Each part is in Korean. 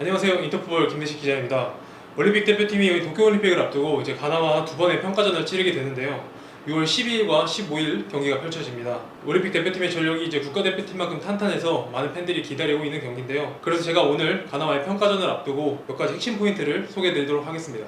안녕하세요. 인터풋볼 김대식 기자입니다. 올림픽 대표팀이 도쿄올림픽을 앞두고 이제 가나와 두 번의 평가전을 치르게 되는데요. 6월 12일과 15일 경기가 펼쳐집니다. 올림픽 대표팀의 전력이 이제 국가대표팀만큼 탄탄해서 많은 팬들이 기다리고 있는 경기인데요. 그래서 제가 오늘 가나와의 평가전을 앞두고 몇 가지 핵심 포인트를 소개해드리도록 하겠습니다.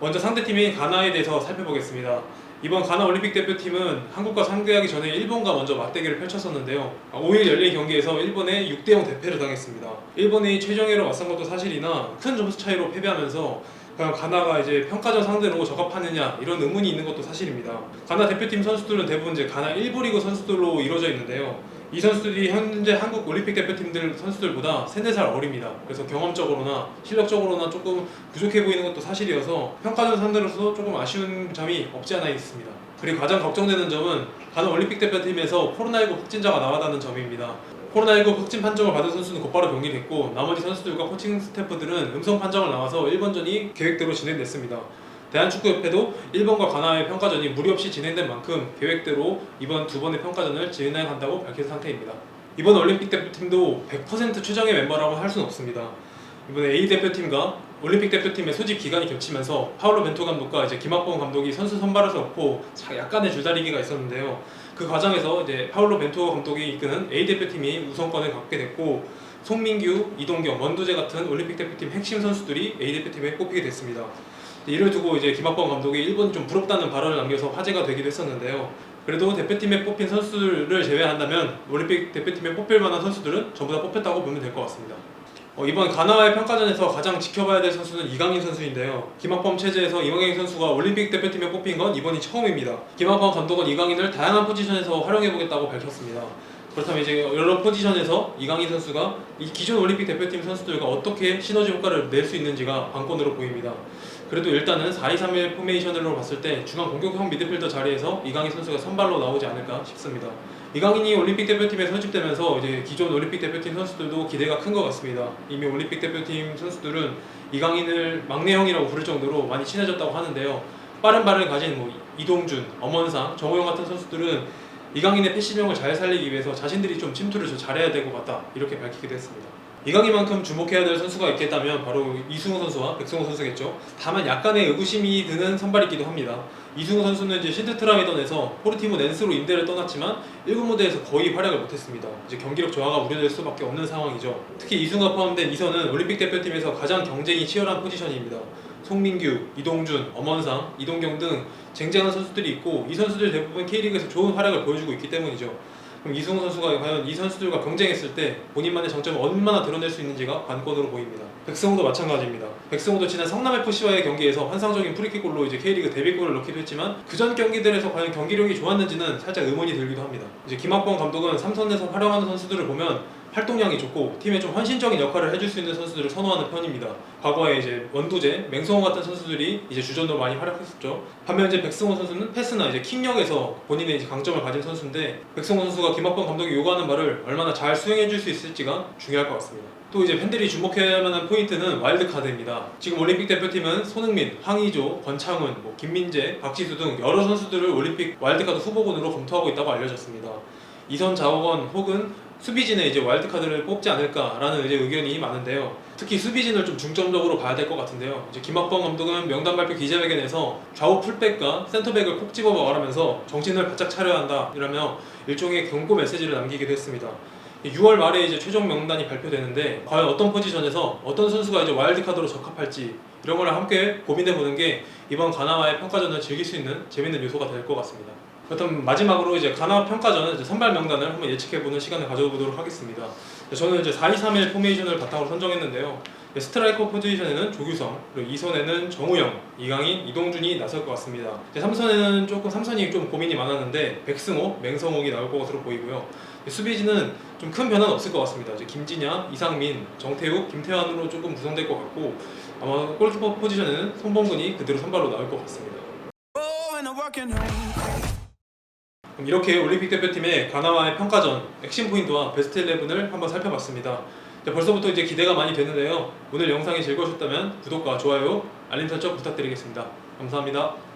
먼저 상대팀인 가나에 대해서 살펴보겠습니다. 이번 가나 올림픽 대표팀은 한국과 상대하기 전에 일본과 먼저 맞대결을 펼쳤었는데요. 5일 열린 경기에서 일본에 6대0 대패를 당했습니다. 일본이 최정예로 맞선 것도 사실이나 큰 점수 차이로 패배하면서 과연 가나가 이제 평가전 상대로 적합하느냐 이런 의문이 있는 것도 사실입니다. 가나 대표팀 선수들은 대부분 이제 가나 1부 리그 선수들로 이루어져 있는데요. 이 선수들이 현재 한국 올림픽 대표팀들 선수들보다 3, 4살 어립니다. 그래서 경험적으로나 실력적으로나 조금 부족해 보이는 것도 사실이어서 평가전 상대로서 조금 아쉬운 점이 없지 않아 있습니다. 그리고 가장 걱정되는 점은 가나 올림픽 대표팀에서 코로나19 확진자가 나왔다는 점입니다. 코로나19 확진 판정을 받은 선수는 곧바로 경기됐고 나머지 선수들과 코칭 스태프들은 음성 판정을 나와서 일본전이 계획대로 진행됐습니다. 대한축구협회도 일본과 가나의 평가전이 무리 없이 진행된 만큼 계획대로 이번 두 번의 평가전을 진행한다고 밝힌 상태입니다. 이번 올림픽 대표팀도 100% 최정의 멤버라고 할 수는 없습니다. 이번에 A 대표팀과 올림픽 대표팀의 소집 기간이 겹치면서 파울로 벤토 감독과 이제 김학범 감독이 선수 선발에서 놓고 자- 약간의 줄다리기가 있었는데요. 그 과정에서 이제 파울로 벤토 감독이 이끄는 A 대표팀이 우선권을 갖게 됐고 송민규, 이동경, 원두재 같은 올림픽 대표팀 핵심 선수들이 A 대표팀에 뽑히게 됐습니다. 이를 두고 이제 김학범 감독이 일본이 좀 부럽다는 발언을 남겨서 화제가 되기도 했었는데요. 그래도 대표팀에 뽑힌 선수들을 제외한다면 올림픽 대표팀에 뽑힐 만한 선수들은 전부 다 뽑혔다고 보면 될 것 같습니다. 어, 이번 가나와의 평가전에서 가장 지켜봐야 될 선수는 이강인 선수인데요. 김학범 체제에서 이강인 선수가 올림픽 대표팀에 뽑힌 건 이번이 처음입니다. 김학범 감독은 이강인을 다양한 포지션에서 활용해보겠다고 밝혔습니다. 그렇다면 이제 여러 포지션에서 이강인 선수가 이 기존 올림픽 대표팀 선수들과 어떻게 시너지 효과를 낼 수 있는지가 관건으로 보입니다. 그래도 일단은 4-2-3-1 포메이션으로 봤을 때 중앙 공격형 미드필더 자리에서 이강인 선수가 선발로 나오지 않을까 싶습니다. 이강인이 올림픽 대표팀에 소집되면서 이제 기존 올림픽 대표팀 선수들도 기대가 큰 것 같습니다. 이미 올림픽 대표팀 선수들은 이강인을 막내 형이라고 부를 정도로 많이 친해졌다고 하는데요. 빠른 발을 가진 뭐 이동준, 엄원상, 정호영 같은 선수들은 이강인의 패시명을 잘 살리기 위해서 자신들이 좀 침투를 좀 잘해야 될 것 같다 이렇게 밝히기도 했습니다. 이강인만큼 주목해야 될 선수가 있겠다면 바로 이승우 선수와 백승호 선수겠죠. 다만 약간의 의구심이 드는 선발이기도 합니다. 이승우 선수는 이제 시드트라이던에서 포르티모 낸스로 임대를 떠났지만 1군 무대에서 거의 활약을 못했습니다. 이제 경기력 저하가 우려될 수밖에 없는 상황이죠. 특히 이승우가 포함된 이선은 올림픽 대표팀에서 가장 경쟁이 치열한 포지션입니다. 송민규, 이동준, 엄원상, 이동경 등 쟁쟁한 선수들이 있고 이 선수들 대부분 K리그에서 좋은 활약을 보여주고 있기 때문이죠. 그럼 이승우 선수가 과연 이 선수들과 경쟁했을 때 본인만의 장점을 얼마나 드러낼 수 있는지가 관건으로 보입니다. 백승호도 마찬가지입니다. 백승호도 지난 성남 FC와의 경기에서 환상적인 프리킥골로 이제 K리그 데뷔골을 넣기도 했지만 그 전 경기들에서 과연 경기력이 좋았는지는 살짝 의문이 들기도 합니다. 이제 김학범 감독은 삼선에서 활용하는 선수들을 보면 활동량이 좋고 팀에 좀 헌신적인 역할을 해줄 수 있는 선수들을 선호하는 편입니다. 과거에 이제 원두재, 맹성호 같은 선수들이 이제 주전으로 많이 활약했었죠. 반면 이제 백승호 선수는 패스나 이제 킥력에서 본인의 이제 강점을 가진 선수인데 백승호 선수가 김학범 감독이 요구하는 말을 얼마나 잘 수행해줄 수 있을지가 중요할 것 같습니다. 또 이제 팬들이 주목해야 만한 포인트는 와일드카드입니다. 지금 올림픽 대표팀은 손흥민, 황의조, 권창훈, 뭐 김민재, 박지수 등 여러 선수들을 올림픽 와일드카드 후보군으로 검토하고 있다고 알려졌습니다. 이선 자원건 혹은 수비진에 이제 와일드카드를 뽑지 않을까라는 이제 의견이 많은데요. 특히 수비진을 좀 중점적으로 봐야 될 것 같은데요. 이제 김학범 감독은 명단 발표 기자회견에서 좌우 풀백과 센터백을 콕 집어 말하면서 정신을 바짝 차려야 한다 이러며 일종의 경고 메시지를 남기기도 했습니다. 6월 말에 이제 최종 명단이 발표되는데 과연 어떤 포지션에서 어떤 선수가 이제 와일드카드로 적합할지 이런 걸 함께 고민해 보는 게 이번 가나와의 평가전을 즐길 수 있는 재밌는 요소가 될 것 같습니다. 그렇다면 마지막으로 이제 가나 평가전 이제 선발 명단을 한번 예측해 보는 시간을 가져보도록 하겠습니다. 저는 이제 4-2-3-1 포메이션을 바탕으로 선정했는데요. 스트라이커 포지션에는 조규성, 그리고 2선에는 정우영, 이강인, 이동준이 나설 것 같습니다. 3선에는 조금 3선이 좀 고민이 많았는데 백승호, 맹성욱이 나올 것으로 보이고요. 수비진은 좀 큰 변화는 없을 것 같습니다. 이제 김진야, 이상민, 정태욱, 김태환으로 조금 구성될 것 같고 아마 골키퍼 포지션에는 손범근이 그대로 선발로 나올 것 같습니다. 그럼 이렇게 올림픽 대표팀의 가나와의 평가전 핵심 포인트와 베스트 11을 한번 살펴봤습니다. 이제 벌써부터 이제 기대가 많이 되는데요. 오늘 영상이 즐거우셨다면 구독과 좋아요, 알림 설정 부탁드리겠습니다. 감사합니다.